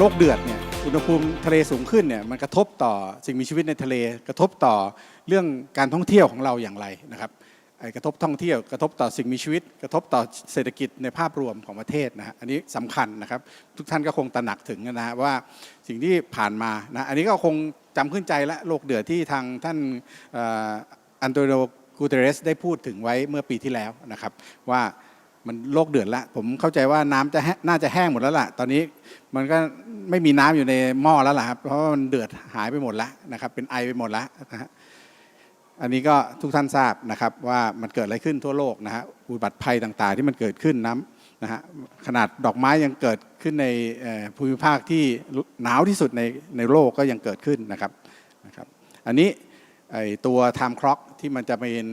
โลกเดือดเนี่ยอุณหภูมิทะเลสูงขึ้นเนี่ยมันกระทบต่อสิ่งมีชีวิตในทะเล กระทบต่อเรื่องการท่องเที่ยวของเราอย่างไรนะครับไอ้กระทบท่องเที่ยวกระทบต่อสิ่งมีชีวิต กระทบต่อเศรษฐกิจในภาพรวมของประเทศนะฮะอันนี้สำคัญนะครับ ทุกท่านก็คงตระหนักถึงนะว่าสิ่งที่ผ่านมานะอันนี้ก็คงจำขึ้นใจและโลกเดือดที่ทางท่านอันโตนิโอกูเตเรสได้พูดถึงไว้เมื่อปีที่แล้วนะครับว่า มันโลกเดือดแล้วผมเข้าใจว่าน้ำจะน่าจะแห้งหมดแล้วล่ะ ตอนนี้มันก็ไม่มีน้ำอยู่ในหม้อแล้วล่ะครับเพราะว่ามันเดือดหายไปหมดแล้วนะครับ เป็นไอไปหมดแล้วนะฮะอันนี้ก็ทุกท่านทราบนะครับ ว่ามันเกิดอะไรขึ้นทั่วโลกนะฮะอุบัติภัยต่างๆ ที่มันเกิดขึ้นน้ำนะฮะขนาดดอกไม้ยังเกิดขึ้นในภูมิภาคที่หนาวที่สุดในในโลกก็ยังเกิดขึ้นนะครับนะครับ อันนี้ไอตัว time clock ที่มันจะเป็น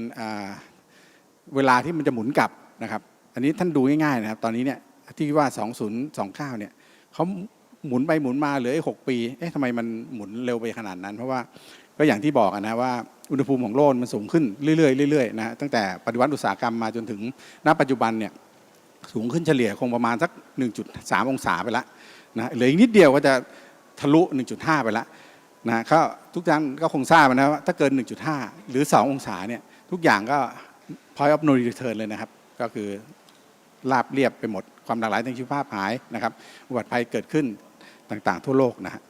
เวลาที่มันจะหมุนกลับนะครับ อันนี้ท่านดูง่ายๆนะครับ ตอนนี้เนี่ยที่ว่า 2029เนี่ยเขาหมุนไปหมุนมาเหลืออีก6ปีเอ๊ะทำไมมันหมุนเร็วไปขนาดนั้น เพราะว่าก็อย่างที่บอกนะว่าอุณหภูมิของโลกมันสูงขึ้นเรื่อยๆเรื่อยๆนะตั้งแต่ปฏิวัติอุตสาหกรรมมาจนถึงณปัจจุบันเนี่ยสูงขึ้นเฉลี่ยคงประมาณสัก 1.3 องศาไปแล้วนะเหลืออีกนิดเดียวก็จะทะลุ 1.5 ไปแล้วนะก็ทุกท่านก็คงทราบนะว่าถ้าเกิน 1.5 หรือ 2 องศาเนี่ยทุกอย่างก็ point of no return เลยนะครับ ก็คือ ราบเรียบไปหมด ความหลากหลายทางชีวภาพหายนะครับอุบัติภัยเกิดขึ้นต่างๆ ทั่วโลกนะฮะ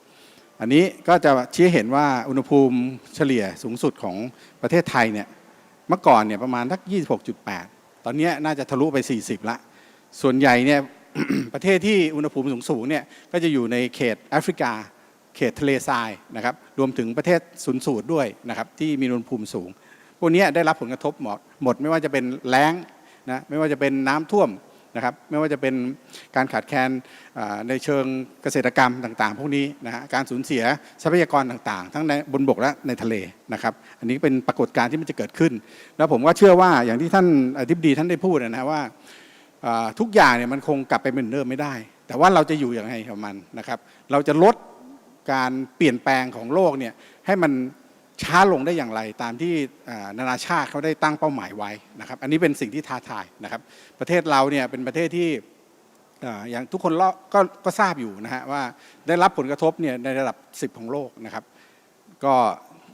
อันนี้ก็จะชี้เห็นว่าอุณหภูมิเฉลี่ยสูงสุดของประเทศไทยเนี่ยเมื่อก่อนเนี่ยประมาณสัก 26.8 ตอนนี้น่าจะทะลุไป 40 ละ ส่วนใหญ่เนี่ยประเทศที่อุณหภูมิสูงๆเนี่ยก็จะอยู่ในเขตแอฟริกา เขตทะเลทรายนะครับรวมถึงประเทศศูนย์สูตรด้วยนะครับที่มีอุณหภูมิสูง พวกนี้ได้รับผลกระทบหมดหมดไม่ว่าจะเป็นแล้ง นะไม่ว่าจะเป็นน้ำท่วมนะครับไม่ว่าจะเป็นการขาดแคลนในเชิงเกษตรกรรมต่างๆ พวกนี้นะฮะการสูญเสียทรัพยากรต่างๆ ทั้งในบนบกและในทะเลนะครับอันนี้เป็นปรากฏการณ์ที่มันจะเกิดขึ้น แล้วผมก็เชื่อว่าอย่างที่ท่านอธิบดีท่านได้พูดนะว่าอ่าทุกอย่างเนี่ยมันคงกลับไปเหมือนเดิมไม่ได้ แต่ว่าเราจะอยู่อย่างไรกับมันนะครับเราจะลดการเปลี่ยนแปลงของโลกเนี่ยให้มัน ช้าลงได้อย่างไรตามที่นานาชาติเขาได้ตั้งเป้าหมายไว้นะครับ อันนี้เป็นสิ่งที่ท้าทายนะครับ ประเทศเราเนี่ยเป็นประเทศที่อย่างทุกคนก็ก็ก็ทราบอยู่นะฮะว่าได้รับผลกระทบเนี่ยในระดับ 10 ของโลกนะครับ ก็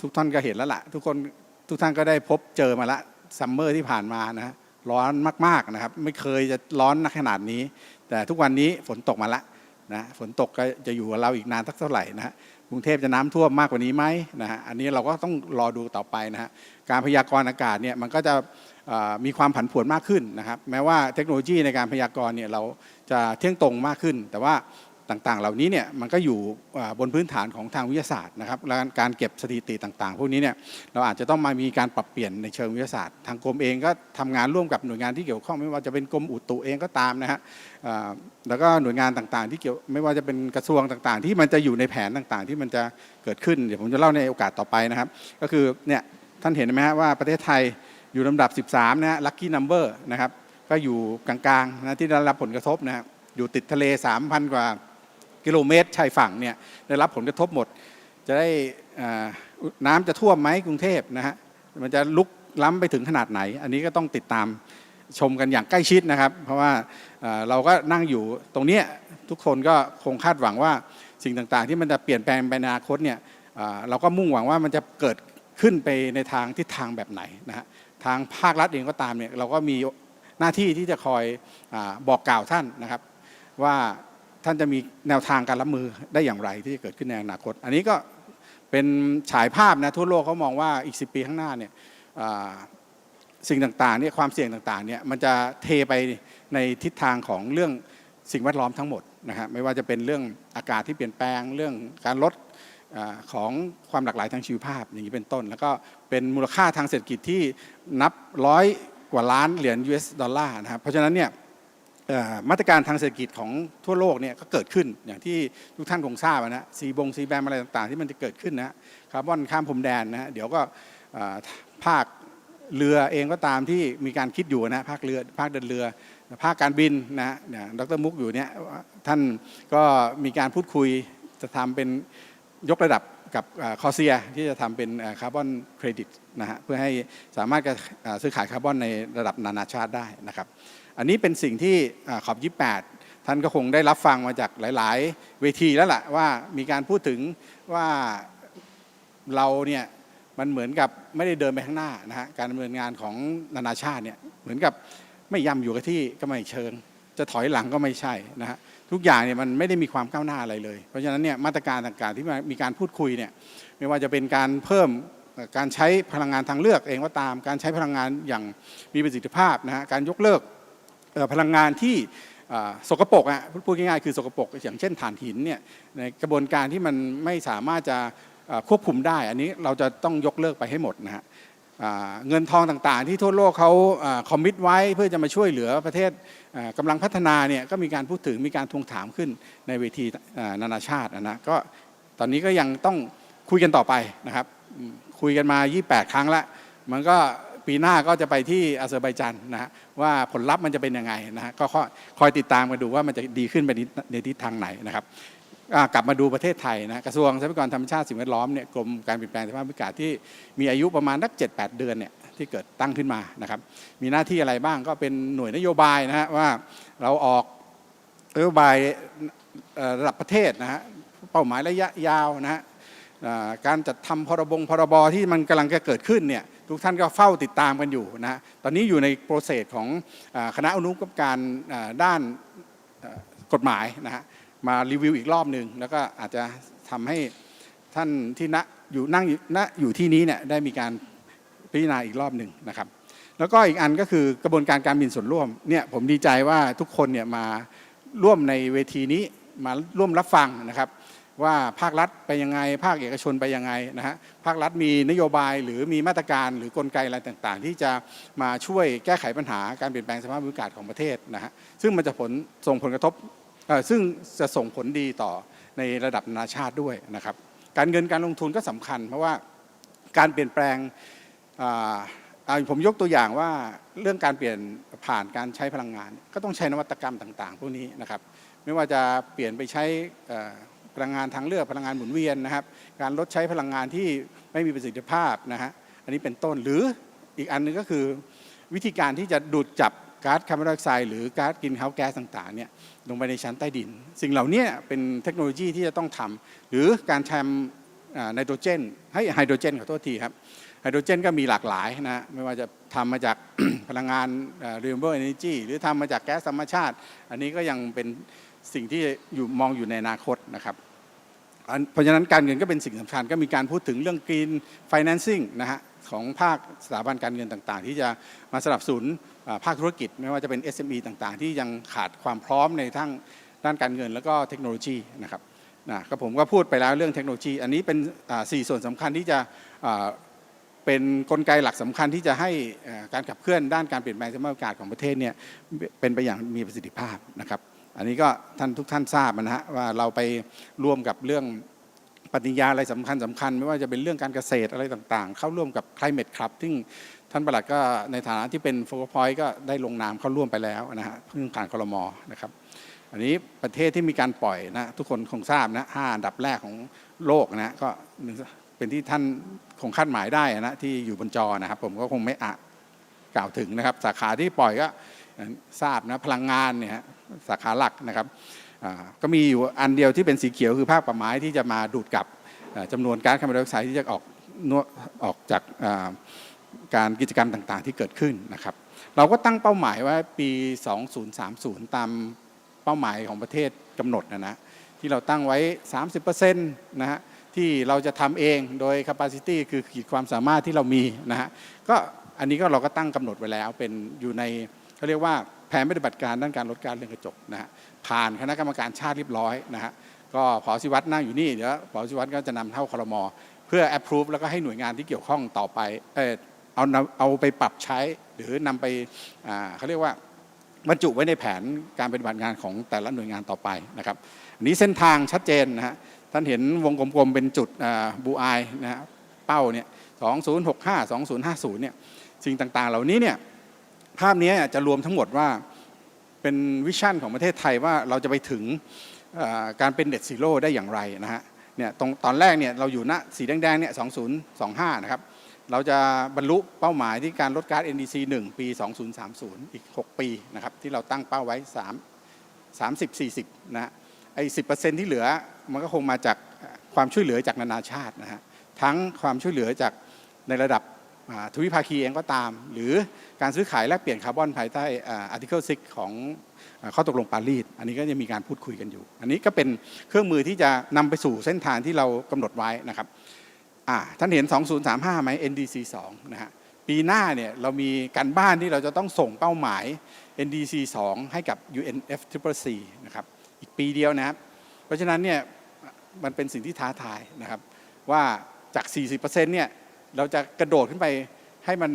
ทุกท่านก็เห็นแล้วล่ะทุกคนทุกท่านก็ได้พบเจอมาละซัมเมอร์ที่ผ่านมานะฮะร้อนมากๆนะครับ ไม่เคยจะร้อนนักขนาดนี้ แต่ทุกวันนี้ฝนตกมาละนะฝนตกก็จะอยู่กับเราอีกนานสักเท่าไหร่นะฮะ กรุงเทพจะน้ำท่วมมากกว่านี้ไหมนะฮะอันนี้เราก็ต้องรอดูต่อไปนะฮะการพยากรณ์อากาศเนี่ยมันก็จะมีความผันผวนมากขึ้นนะครับ แม้ว่าเทคโนโลยีในการพยากรณ์เนี่ยเราจะเที่ยงตรงมากขึ้น แต่ว่า ต่างๆ เหล่านี้เนี่ยมันก็อยู่บนพื้นฐานของทางวิทยาศาสตร์นะครับและการเก็บสถิติต่างๆ พวกนี้เนี่ยเราอาจจะต้องมามีการปรับเปลี่ยนในเชิงวิทยาศาสตร์ ทางกรมเองก็ทำงานร่วมกับหน่วยงานที่เกี่ยวข้องไม่ว่าจะเป็นกรมอุตุเองก็ตามนะฮะแล้วก็หน่วยงานต่างๆ ที่เกี่ยวไม่ว่าจะเป็นกระทรวงต่างๆ ที่มันจะอยู่ในแผนต่างๆ ที่มันจะเกิดขึ้นเดี๋ยวผมจะเล่าในโอกาสต่อไปนะครับ ก็คือเนี่ยท่านเห็นไหมฮะว่าประเทศไทยอยู่ลำดับ 13 นะฮะลัคกี้นัมเบอร์นะครับก็อยู่กลางๆนะที่ได้รับผลกระทบนะฮะอยู่ติดทะเล 3,000 กว่า กิโลเมตรชายฝั่งเนี่ยได้รับผลกระทบหมด จะได้น้ำจะท่วมไหมกรุงเทพนะฮะมันจะลุกล้ำไปถึงขนาดไหน อันนี้ก็ต้องติดตามชมกันอย่างใกล้ชิดนะครับ เพราะว่าเราก็นั่งอยู่ตรงเนี้ยทุกคนก็คงคาดหวังว่าสิ่งต่างๆ ที่มันจะเปลี่ยนแปลงไปในอนาคตเนี่ยเราก็มุ่งหวังว่ามันจะเกิดขึ้นไปในทางทิศทางแบบไหนนะฮะทางภาครัฐเองก็ตามเนี่ยเราก็มีหน้าที่ที่จะคอยอบอกกล่าวท่านนะครับว่า ท่านจะมีแนวทางการรับมือได้อย่างไรที่จะเกิดขึ้นในอนาคต อันนี้ก็เป็นฉายภาพนะทั่วโลกเขามองว่าอีก 10 ปีข้างหน้าเนี่ยสิ่งต่างๆเนี่ยความเสี่ยงต่างๆเนี่ยมันจะเทไปในทิศทางของเรื่องสิ่งแวดล้อมทั้งหมดนะฮะไม่ว่าจะเป็นเรื่องอากาศที่เปลี่ยนแปลงเรื่องการลดอของความหลากหลายทางชีวภาพอย่างนี้เป็นต้น แล้วก็เป็นมูลค่าทางเศรษฐกิจที่นับร้อยกว่าล้านเหรียญ US ดอลลาร์นะครับเพราะฉะนั้นเนี่ย มาตรการทางเศรษฐกิจของทั่วโลกเนี่ยก็เกิดขึ้นอย่างที่ทุกท่านคงทราบนะซีบงซีแบมอะไรต่างๆ ที่มันจะเกิดขึ้นนะคาร์บอนข้ามพรมแดนนะเดี๋ยวก็ภาคเรือเองก็ตามที่มีการคิดอยู่นะภาคเรือภาคเดินเรือ ภาคการบินนะเนี่ยดรมุกอยู่เนี่ยท่านก็มีการพูดคุยจะทำเป็นยกระดับกับคอเซียที่จะทำเป็นคาร์บอนเครดิตนะฮะเพื่อให้สามารถจะซื้อขายคาร์บอนในระดับนานาชาติได้นะครับ อันนี้เป็นสิ่งที่ขอบ 28 ท่านก็คงได้รับฟังมาจากหลาย ๆ เวทีแล้วล่ะว่ามีการพูดถึงว่าเราเนี่ยมันเหมือนกับไม่ได้เดินไปข้างหน้านะฮะการดำเนินงานของนานาชาติเนี่ยเหมือนกับไม่ย่ำอยู่กับที่ก็ไม่เชิง จะถอยหลังก็ไม่ใช่นะฮะทุกอย่างเนี่ยมันไม่ได้มีความก้าวหน้าอะไรเลย เพราะฉะนั้นเนี่ยมาตรการต่างๆที่มีการพูดคุยเนี่ยไม่ว่าจะเป็นการเพิ่มการใช้พลังงานทางเลือกเองก็ตาม การใช้พลังงานอย่างมีประสิทธิภาพนะฮะการยกเลิก พลังงานที่สกปรกอะพูดง่ายๆคือสกปรกอย่างเช่นถ่านหินเนี่ยในกระบวนการที่มันไม่สามารถจะควบคุมได้ อันนี้เราจะต้องยกเลิกไปให้หมดนะฮะเงินทองต่างๆ ที่ทั่วโลกเขาคอมมิตไว้เพื่อจะมาช่วยเหลือประเทศอ่ากำลังพัฒนาเนี่ยก็มีการพูดถึงมีการทวงถามขึ้นในเวทีนานาชาตินะก็ตอนนี้ก็ยังต้องคุยกันต่อไปนะครับ คุยกันมา 28 ครั้งละมันก็ ปีหน้าก็จะไปที่อาเซอร์ไบจันนะฮะว่าผลลัพธ์มันจะเป็นยังไงนะฮะก็คอยติดตามกันดูว่ามันจะดีขึ้นไปในทิศทางไหนนะครับกลับมาดูประเทศไทยนะกระทรวงทรัพยากรธรรมชาติสิ่งแวดล้อมเนี่ยกรมการเปลี่ยนแปลงสภาพอากาศที่มีอายุประมาณนัก 7-8 เดือนเนี่ยที่เกิดตั้งขึ้นมานะครับ มีหน้าที่อะไรบ้างก็เป็นหน่วยนโยบายนะฮะว่าเราออกนโยบายระดับประเทศนะฮะเป้าหมายระยะยาวนะฮะการจัดทำพรบงพรบที่มันกำลังจะเกิดขึ้นเนี่ย ทุกท่านก็เฝ้าติดตามกันอยู่นะตอนนี้อยู่ในโปรเซสของคณะอนุกรรมการด้านกฎหมายนะฮะมารีวิวอีกรอบหนึ่งแล้วก็อาจจะทำให้ท่านที่ณอยู่นั่งอยู่ณอยู่ที่นี้เนี่ยได้มีการพิจารณาอีกรอบหนึ่งนะครับ แล้วก็อีกอันก็คือกระบวนการการมีส่วนร่วมเนี่ยผมดีใจว่าทุกคนเนี่ยมาร่วมในเวทีนี้มาร่วมรับฟังนะครับ ว่าภาครัฐไปยังไง ภาคเอกชนไปยังไงนะฮะภาครัฐมีนโยบายหรือมีมาตรการหรือกลไกอะไรต่างๆ ที่จะมาช่วยแก้ไขปัญหาการเปลี่ยนแปลงสภาพอากาศของประเทศนะฮะซึ่งมันจะผลส่งผลกระทบซึ่งจะส่งผลดีต่อในระดับนานาชาติด้วยนะครับ การเงินการลงทุนก็สำคัญ เพราะว่าการเปลี่ยนแปลงผมยกตัวอย่างว่าเรื่องการเปลี่ยนผ่านการใช้พลังงาน ก็ต้องใช้นวัตกรรมต่าง ๆ พวกนี้นะครับ ไม่ว่าจะเปลี่ยนไปใช้ พลังงานทางเลือกพลังงานหมุนเวียนนะครับ การลดใช้พลังงานที่ไม่มีประสิทธิภาพนะฮะอันนี้เป็นต้นหรืออีกอันหนึงก็คือ วิธีการที่จะดูดจับก๊าซคาร์บอนไดออกไซด์หรือก๊าซกินเฮาแก๊สต่างๆเนี่ยลงไปในชั้นใต้ดิน สิ่งเหล่านี้เป็นเทคโนโลยีที่จะต้องทำหรือการทำไนโตรเจน ให้ไฮโดรเจนขอโทษทีครับไฮโดรเจนก็มีหลากหลายนะฮะไม่ว่าจะทำมาจากพลังงาน renewable energy หรือทำมาจากแก๊สธรรมชาติ อันนี้ก็ยังเป็น สิ่งที่อยู่มองอยู่ในอนาคตนะครับเพราะฉะนั้นการเงินก็เป็นสิ่งสำคัญก็มีการพูดถึงเรื่อง green financing นะฮะของภาคสถาบันการเงินต่างๆ ที่จะมาสนับสนุนภาคธุรกิจ ไม่ว่าจะเป็น SME ต่างๆ ที่ยังขาดความพร้อมในทั้งด้านการเงินแล้วก็เทคโนโลยีนะครับนะก็ผมก็พูดไปแล้วเรื่องเทคโนโลยี อันนี้เป็นสี่ส่วนสำคัญที่จะเป็นกลไกหลักสำคัญที่จะให้การขับเคลื่อนด้านการเปลี่ยนแปลงสภาพอากาศของประเทศเนี่ยเป็นไปอย่างมีประสิทธิภาพนะครับ อันนี้ก็ท่านทุกท่านทราบนะฮะว่าเราไปร่วมกับเรื่องปฏิญญาอะไรสำคัญสำคัญ ไม่ว่าจะเป็นเรื่องการเกษตรอะไรต่างๆ เข้าร่วมกับ Climate Club ซึ่งท่านประหลัดก็ในฐานะที่เป็นโฟกัสพอยต์ก็ได้ลงนามเข้าร่วมไปแล้วนะฮะเพิ่งผ่านคลมนะครับอันนี้ประเทศที่มีการปล่อยนะทุกคนคงทราบนะห้าอันดับแรกของโลกนะก็เป็นที่ท่านคงคาดหมายได้นะที่อยู่บนจอนะครับ ผมก็คงไม่อะกล่าวถึงนะครับ สาขาที่ปล่อยก็ทราบนะพลังงานเนี่ย สาขาหลักนะครับก็มีอยู่อันเดียวที่เป็นสีเขียวคือภาคป่าไม้ที่จะมาดูดกับอ่าจำนวนก๊าซคาร์บอนไดออกไซด์ที่จะออกนวออกจากการกิจกรรมต่างๆ ที่เกิดขึ้นนะครับ เราก็ตั้งเป้าหมายว่าปี 2030 ตามเป้าหมายของประเทศกำหนดนะนะที่เราตั้งไว้ 30%นะฮะที่เราจะทำเองโดย capacity คือขีดความสามารถที่เรามีนะฮะก็อันนี้ก็เราก็ตั้งกำหนดไว้แล้วเป็นอยู่ในเขาเรียกว่า แผนปฏิบัติการด้านการลดการเรือนกระจกนะฮะผ่านคณะกรรมการชาติเรียบร้อยนะฮะก็ผอสิวัตรนั่งอยู่นี่เดี๋ยวผอสิวัตรก็จะนำเข้าครมเพื่อ approve แล้วก็ให้หน่วยงานที่เกี่ยวข้องต่อไปเออเอาเอาไปปรับใช้หรือนำไปอ่าเขาเรียกว่าบรรจุไว้ในแผนการปฏิบัติงานของแต่ละหน่วยงานต่อไปนะครับอันนี้เส้นทางชัดเจนนะฮะท่านเห็นวงกลมๆเป็นจุดบูไอนะฮะเป้าเนี่ย2065 2050เนี่ยสิ่งต่างๆ เหล่านี้เนี่ย ภาพนี้จะรวมทั้งหมดว่าเป็นวิชั่นของประเทศไทยว่าเราจะไปถึงการเป็นเด็ดซีโร่ได้อย่างไรนะฮะเนี่ยตรงตอนแรกเนี่ยเราอยู่ณสีแดงๆเนี่ย2025 นะครับ เราจะบรรลุเป้าหมายที่การลดก๊าซ NDC 1 ปี 2030 อีก 6 ปีนะครับที่เราตั้งเป้าไว้ 3 30-40 นะฮะไอ้สิที่เหลือมันก็คงมาจากความช่วยเหลือจากนานาชาตินะฮะทั้งความช่วยเหลือจากในระดับ ทวิภาคีเองก็ตาม หรือการซื้อขายแลกเปลี่ยนคาร์บอนภายใต้อา Article 6 ของอข้อตกลงปารีสอันนี้ก็จะมีการพูดคุยกันอยู่ อันนี้ก็เป็นเครื่องมือที่จะนำไปสู่เส้นทางที่เรากำหนดไว้นะครับท่านเห็น 2035ไหม NDC 2นะฮะปีหน้าเนี่ยเรามีการบ้านที่เราจะต้องส่งเป้าหมาย NDC 2 ให้กับ UNFCCC นะครับอีกปีเดียวนะครับ เพราะฉะนั้นเนี่ยมันเป็นสิ่งที่ท้าทายนะครับว่าจาก 40%เนี่ย เราจะกระโดดขึ้นไปให้มัน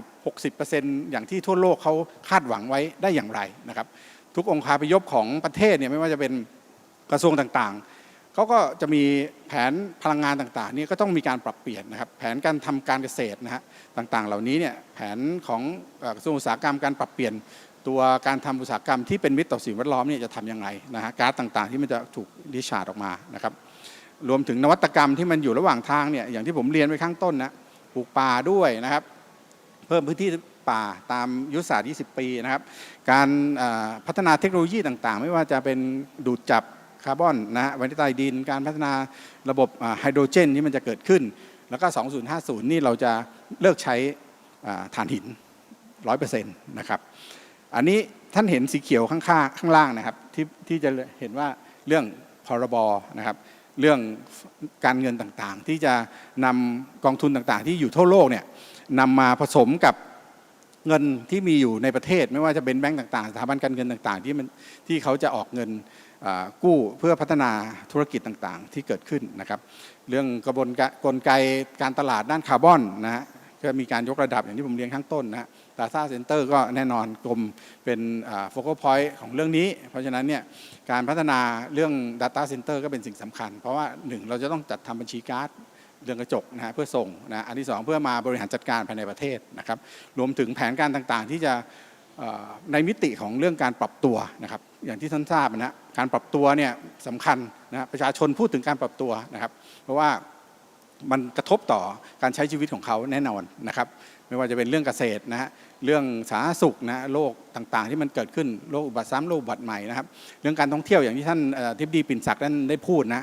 50-60%อย่างที่ทั่วโลกเขาคาดหวังไว้ได้อย่างไรนะครับ ทุกองค์คาพยพของประเทศเนี่ยไม่ว่าจะเป็นกระทรวงต่างๆ เขาก็จะมีแผนพลังงานต่างๆนี่ก็ต้องมีการปรับเปลี่ยนนะครับ แผนการทำการเกษตรนะฮะต่างๆ เหล่านี้เนี่ยแผนของกระทรวงอุตสาหกรรมการปรับเปลี่ยนตัวการทำอุตสาหกรรมที่เป็นมิตรต่อสิ่งแวดล้อมเนี่ยจะทำยังไงนะฮะก๊าซต่างๆ ที่มันจะถูกดิชาร์ดออกมานะครับ รวมถึงนวัตกรรมที่มันอยู่ระหว่างทางเนี่ยอย่างที่ผมเรียนไว้ข้างต้นนะปลูกป่าด้วยนะครับ เพิ่มพื้นที่ป่าตามยุทธศาสตร์ 20 ปีนะครับ การพัฒนาเทคโนโลยีต่างๆ ไม่ว่าจะเป็นดูดจับคาร์บอนนะฮะไว้ในใต้ดิน การพัฒนาระบบไฮโดรเจนที่มันจะเกิดขึ้น แล้วก็ 2050 นี่เราจะเลิกใช้ถ่านหิน 100%นะครับอันนี้ท่านเห็นสีเขียวข้างๆข้างล่างนะครับที่ที่จะเห็นว่าเรื่องพรบนะครับ เรื่องการเงินต่างๆ ที่จะนำกองทุนต่างๆ ที่อยู่ทั่วโลกเนี่ยนำมาผสมกับเงินที่มีอยู่ในประเทศ ไม่ว่าจะเป็นแบงก์ต่างๆสถาบันการเงินต่างๆ ที่มันที่เขาจะออกเงินกู้เพื่อพัฒนาธุรกิจต่างๆ ที่เกิดขึ้นนะครับ เรื่องกระบวนการกลไกการตลาดด้านคาร์บอนนะฮะก็มีการยกระดับอย่างที่ผมเรียนข้างต้นนะฮะ Data Center ก็แน่นอนกรมเป็นโฟกัสพอยต์ของเรื่องนี้ เพราะฉะนั้นเนี่ยการพัฒนาเรื่อง Data Center ก็เป็นสิ่งสำคัญ เพราะว่าหนึ่งเราจะต้องจัดทำบัญชีการ์ดเรื่องกระจกนะฮะเพื่อส่งนะอันที่สองเพื่อมาบริหารจัดการภายในประเทศนะครับรวมถึงแผนการต่างๆ ที่จะในมิติของเรื่องการปรับตัวนะครับอย่างที่ท่านทราบนะฮะการปรับตัวเนี่ยสำคัญนะฮะประชาชนพูดถึงการปรับตัวนะครับ เพราะว่ามันกระทบต่อการใช้ชีวิตของเขาแน่นอนนะครับ ไม่ว่าจะเป็นเรื่องเกษตรนะฮะเรื่องสาธารณสุขนะโรคต่างๆ ที่มันเกิดขึ้นโรคอุบัติซ้ำโรคอุบัติใหม่นะครับ เรื่องการท่องเที่ยวอย่างที่ท่านทิบดีปิ่นศักดิ์นั้นได้พูดนะ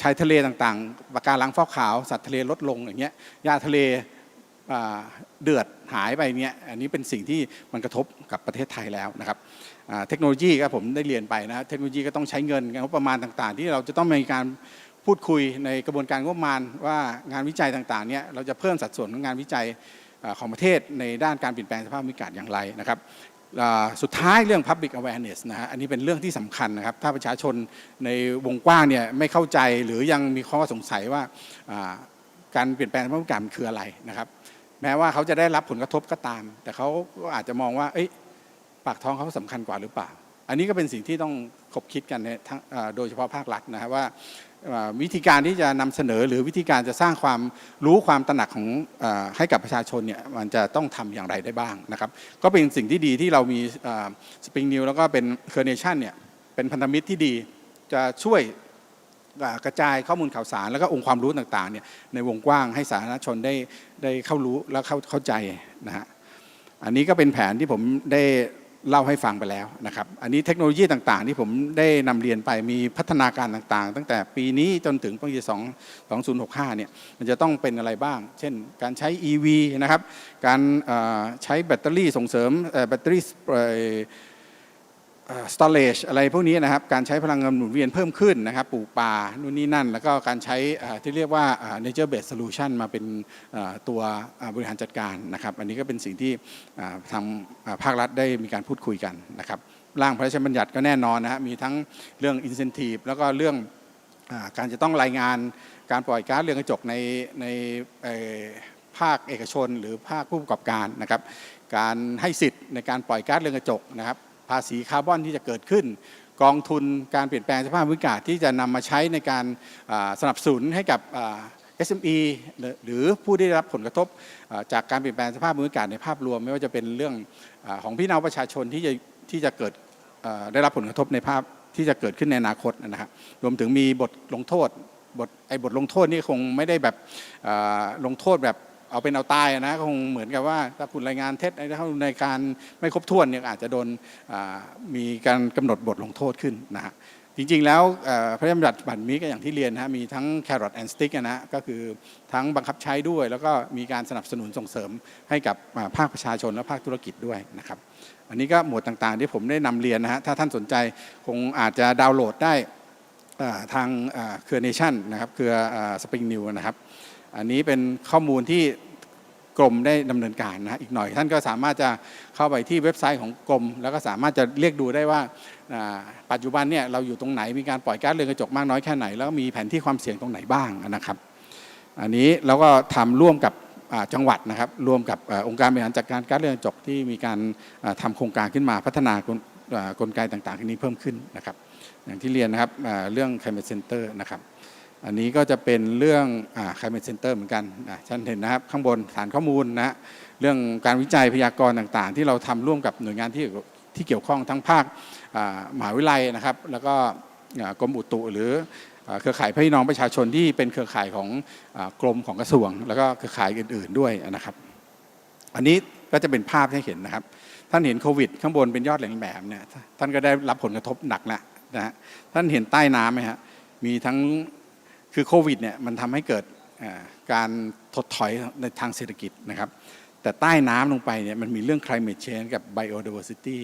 ชายทะเลต่างๆปะการังฟอกขาวสัตว์ทะเลลดลงอย่างเงี้ยหญ้าทะเลเดือดหายไปเนี้ยอันนี้เป็นสิ่งที่มันกระทบกับประเทศไทยแล้วนะครับเทคโนโลยีก็ผมได้เรียนไปนะเทคโนโลยีก็ต้องใช้เงินงบประมาณต่างๆ ที่เราจะต้องมีการพูดคุยในกระบวนการงบประมาณว่างานวิจัยต่างๆเนี่ยเราจะเพิ่มสัดส่วนของงานวิจัย ของประเทศในด้านการเปลี่ยนแปลงสภาพอากาศอย่างไรนะครับสุดท้ายเรื่อง Public Awareness นะฮะอันนี้เป็นเรื่องที่สำคัญนะครับ ถ้าประชาชนในวงกว้างเนี่ยไม่เข้าใจหรือยังมีข้อสงสัยว่าการเปลี่ยนแปลงสภาพอากาศมันคืออะไรนะครับ แม้ว่าเขาจะได้รับผลกระทบก็ตาม แต่เขาก็อาจจะมองว่าปากท้องเขาสำคัญกว่าหรือเปล่า อันนี้ก็เป็นสิ่งที่ต้องคบคิดกันในทั้งอ่าโดยเฉพาะภาครัฐนะครับว่า วิธีการที่จะนำเสนอหรือวิธีการจะสร้างความรู้ความตระหนักของอให้กับประชาชนเนี่ยมันจะต้องทำอย่างไรได้บ้างนะครับก็เป็นสิ่งที่ดีที่เรามีสปริงนิวแล้วก็เป็นเคอร์เนชั่นเนี่ยเป็นพันธมิตรที่ดีจะช่วยกระจายข้อมูลข่าวสาร แล้วก็องค์ความรู้ต่างๆเนี่ยในวงกว้างให้สาธารณชนได้ได้เข้ารู้และเข้าเข้าใจนะฮะอันนี้ก็เป็นแผนที่ผมได้ เล่าให้ฟังไปแล้วนะครับ อันนี้เทคโนโลยีต่างๆ ที่ผมได้นำเรียนไปมีพัฒนาการต่างๆ ตั้งแต่ปีนี้จนถึงปี2 2065 เนี่ยมันจะต้องเป็นอะไรบ้าง เช่น การใช้ EV นะครับ การใช้แบตเตอรี่ส่งเสริมแบตเตอรี่ สตอเรจอะไรพวกนี้นะครับการใช้พลังงานหมุนเวียนเพิ่มขึ้นนะครับปลูกป่านู่นนี่นั่น แล้วก็การใช้ที่เรียกว่า nature based solution มาเป็นตัวบริหารจัดการนะครับ อันนี้ก็เป็นสิ่งที่ทางภาครัฐได้มีการพูดคุยกันนะครับร่างพระราชบัญญัติก็แน่นอนนะฮะมีทั้งเรื่อง incentive แล้วก็เรื่องอการจะต้องรายงานการปล่อยก๊าซเรือนกระจกในในภาคเอกชนหรือภาคผู้ประกอบการนะครับ การให้สิทธิ์ในการปล่อยก๊าซเรือนกระจกนะครับ ภาษีคาร์บอนที่จะเกิดขึ้น กองทุนการเปลี่ยนแปลงสภาพภูมิอากาศที่จะนำมาใช้ในการสนับสนุนให้กับ SME หรือผู้ที่ได้รับผลกระทบจากการเปลี่ยนแปลงสภาพภูมิอากาศในภาพรวม ไม่ว่าจะเป็นเรื่องของพี่น้องประชาชนที่จะที่จะเกิดได้รับผลกระทบในภาพที่จะเกิดขึ้นในอนาคตนะครับรวมถึงมีบทลงโทษบทไอ้บทลงโทษนี่คงไม่ได้แบบลงโทษแบบ เอาเป็นเอาตายนะคงเหมือนกับว่าถ้าคุณรายงานเท็จถ้าคุณในการไม่ครบถ้วนเนี่ยอาจจะโดนมีการกำหนดบทลงโทษขึ้นนะฮะจริงๆ แล้วพระราชบัญญัติบัตรนี้ก็อย่างที่เรียนนะมีทั้ง carrot and stick อะนะก็คือทั้งบังคับใช้ด้วย แล้วก็มีการสนับสนุนส่งเสริมให้กับภาคประชาชนและภาคธุรกิจด้วยนะครับอันนี้ก็หมวดต่างๆ ที่ผมได้นำเรียนนะฮะถ้าท่านสนใจคงอาจจะดาวน์โหลดได้ทางเครือเนชั่นนะครับเครือสปริงนิวนะครับ อันนี้เป็นข้อมูลที่กรมได้ดำเนินการนะอีกหน่อยท่านก็สามารถจะเข้าไปที่เว็บไซต์ของกรม แล้วก็สามารถจะเรียกดูได้ว่าปัจจุบันเนี่ยเราอยู่ตรงไหนมีการปล่อยก๊าซเรือนกระจกมากน้อยแค่ไหน แล้วมีแผนที่ความเสี่ยงตรงไหนบ้างนะครับ อันนี้เราก็ทำร่วมกับจังหวัดนะครับร่วมกับองค์การบริหารจัดการก๊าซเรือนกระจกที่มีการอ่าทำโครงการขึ้นมาพัฒนากลไกต่างๆที่นี้เพิ่มขึ้นนะครับ อย่างที่เรียนนะครับเรื่อง climate center นะครับ อันนี้ก็จะเป็นเรื่องอ่า climate center เหมือนกันท่านเห็นนะครับข้างบนฐานข้อมูลนะฮะเรื่องการวิจัยพยากรณ์ต่างๆ ที่เราทำร่วมกับหน่วยงานที่ที่เกี่ยวข้องทั้งภาคมหาวิทยาลัยนะครับ แล้วก็กรมอุตุหรือเครือข่ายพี่น้องประชาชนที่เป็นเครือข่ายของอกรมของกระทรวง แล้วก็เครือข่ายอื่น ๆด้วยนะครับ อันนี้ก็จะเป็นภาพให้เห็นนะครับ ท่านเห็นโควิด ข้างบนเป็นยอดแหลมแหลมเนี่ยท่านก็ได้รับผลกระทบหนักแล้วนะฮะท่านเห็นใต้น้ำไหมฮะมีทั้ง คือโควิดเนี่ยมันทำให้เกิดการถดถอยในทางเศรษฐกิจนะครับ แต่ใต้น้ำลงไปเนี่ยมันมีเรื่อง climate change กับ biodiversity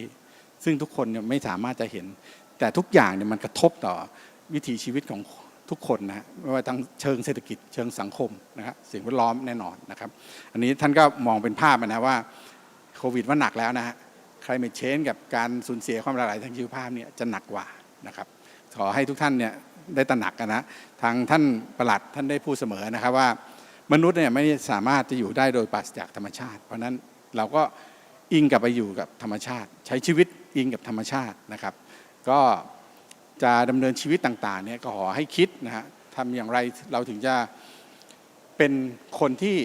ซึ่งทุกคนเนี่ยไม่สามารถจะเห็น แต่ทุกอย่างเนี่ยมันกระทบต่อวิถีชีวิตของทุกคนนะไม่ว่าทั้งเชิงเศรษฐกิจเชิงสังคมนะครับสิ่งแวดล้อมแน่นอนนะครับ อันนี้ท่านก็มองเป็นภาพนะว่าโควิดว่าหนักแล้วนะฮะ climate change กับการสูญเสียความหลากหลายทางชีวภาพเนี่ยจะหนักกว่านะครับ ขอให้ทุกท่านเนี่ย ได้ตระหนักกันนะทางท่านประหลัดท่านได้พูดเสมอนะครับว่ามนุษย์เนี่ยไม่สามารถจะอยู่ได้โดยปราศจากธรรมชาติ เพราะนั้นเราก็อิงกลับไปอยู่กับธรรมชาติ ใช้ชีวิตอิงกับธรรมชาตินะครับ ก็จะดำเนินชีวิตต่างๆเนี่ยก็ขอให้คิดนะฮะทำอย่างไรเราถึงจะเป็นคนที่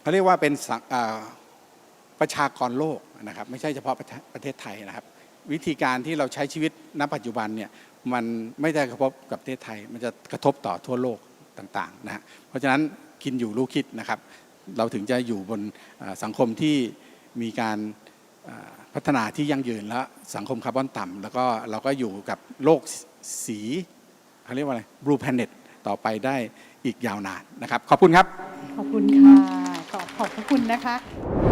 เขาเรียกว่าเป็นประชากรโลกนะครับ ไม่ใช่เฉพาะประเทศประเทศไทยนะครับ วิธีการที่เราใช้ชีวิตณปัจจุบันเนี่ย มันไม่ได้กระทบกับประเทศไทย มันจะกระทบต่อทั่วโลกต่างๆนะฮะเพราะฉะนั้นกินอยู่รู้คิดนะครับ เราถึงจะอยู่บนสังคมที่มีการพัฒนาที่ยั่งยืนและสังคมคาร์บอนต่ำแล้วก็เราก็อยู่กับโลกสีเขาเรียกว่าอะไร blue planet ต่อไปได้อีกยาวนานนะครับ ขอบคุณครับ ขอบคุณค่ะขอบขอบพระคุณนะคะ